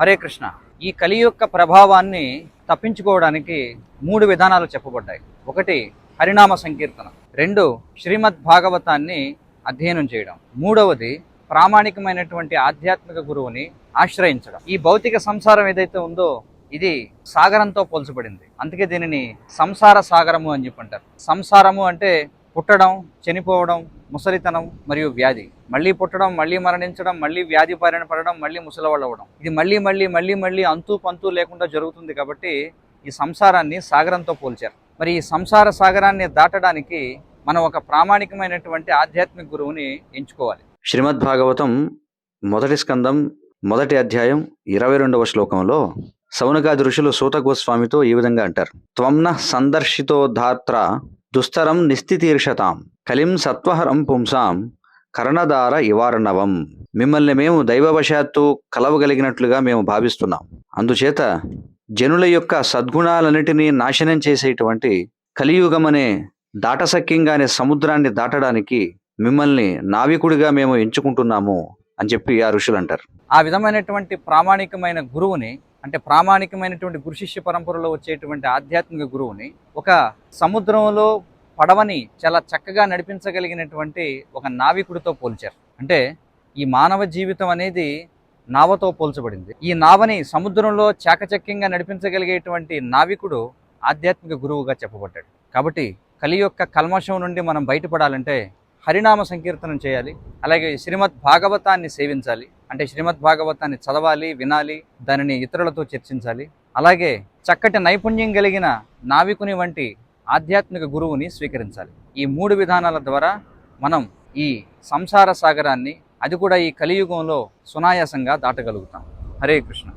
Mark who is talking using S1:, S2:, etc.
S1: హరే కృష్ణ. ఈ కలి యొక్క ప్రభావాన్ని తప్పించుకోవడానికి మూడు విధానాలు చెప్పబడ్డాయి. ఒకటి హరినామ సంకీర్తన. రెండు శ్రీమద్ భాగవతాన్ని అధ్యయనం చేయడం. మూడవది ప్రామాణికమైనటువంటి ఆధ్యాత్మిక గురువుని ఆశ్రయించడం. ఈ భౌతిక సంసారం ఏదైతే ఉందో ఇది సాగరంతో పోల్చబడింది. అందుకే దీనిని సంసార సాగరము అని చెప్పంటారు సంసారము అంటే పుట్టడం చనిపోవడం ముసలితనం మరియు వ్యాధి. మళ్ళీ పుట్టడం మళ్ళీ మరణించడం మళ్ళీ వ్యాధి బారిన పడడం మళ్ళీ ముసలివాళ్ళు అవ్వడం. ఇది మళ్ళీ మళ్ళీ మళ్ళీ మళ్ళీ అంతు పంతు లేకుండా జరుగుతుంది కాబట్టి ఈ సంసారాన్ని సాగరంతో పోల్చారు. మరి ఈ సంసార సాగరాన్ని దాటడానికి మనం ఒక ప్రామాణికమైనటువంటి ఆధ్యాత్మిక గురువుని ఎంచుకోవాలి.
S2: శ్రీమద్ భాగవతం మొదటి స్కందం మొదటి అధ్యాయం ఇరవై రెండవ శ్లోకంలో సౌనకాది ఋషులు సూత గోస్వామితో ఈ విధంగా అంటారు. త్వంన సందర్శితోధాత్ర దుస్తరం నిస్తితీర్షతాం కలిం సత్వహరం పుంసాం కర్ణధార ఇవారణవం మిమ్మల్ని మేము దైవవశాత్తు కలవగలిగినట్లుగా మేము భావిస్తున్నాం. అందుచేత జనుల యొక్క సద్గుణాలన్నిటినీ నాశనం చేసేటువంటి కలియుగం అనే దాటసక్యంగా అనే సముద్రాన్ని దాటడానికి మిమ్మల్ని నావికుడిగా మేము ఎంచుకుంటున్నాము అని చెప్పి ఆ ఋషులు అంటారు
S1: ఆ విధమైనటువంటి ప్రామాణికమైన గురువుని అంటే ప్రామాణికమైనటువంటి గురు శిష్య పరంపరలో వచ్చేటువంటి ఆధ్యాత్మిక గురువుని ఒక సముద్రంలో పడవని చాలా చక్కగా నడిపించగలిగినటువంటి ఒక నావికుడితో పోల్చారు. అంటే ఈ మానవ జీవితం అనేది నావతో పోల్చబడింది. ఈ నావని సముద్రంలో చాకచక్యంగా నడిపించగలిగేటువంటి నావికుడు ఆధ్యాత్మిక గురువుగా చెప్పబడ్డాడు. కాబట్టి కలి యొక్క కల్మషం నుండి మనం బయటపడాలంటే హరినామ సంకీర్తనం చేయాలి. అలాగే శ్రీమద్ భాగవతాన్ని సేవించాలి. అంటే శ్రీమద్ భాగవతాన్ని చదవాలి వినాలి దానిని ఇతరులతో చర్చించాలి. అలాగే చక్కటి నైపుణ్యం కలిగిన నావికుని వంటి ఆధ్యాత్మిక గురువుని స్వీకరించాలి. ఈ మూడు విధానాల ద్వారా మనం ఈ సంసార సాగరాన్ని అది కూడా ఈ కలియుగంలో సునాయాసంగా దాటగలుగుతాం. హరే కృష్ణ.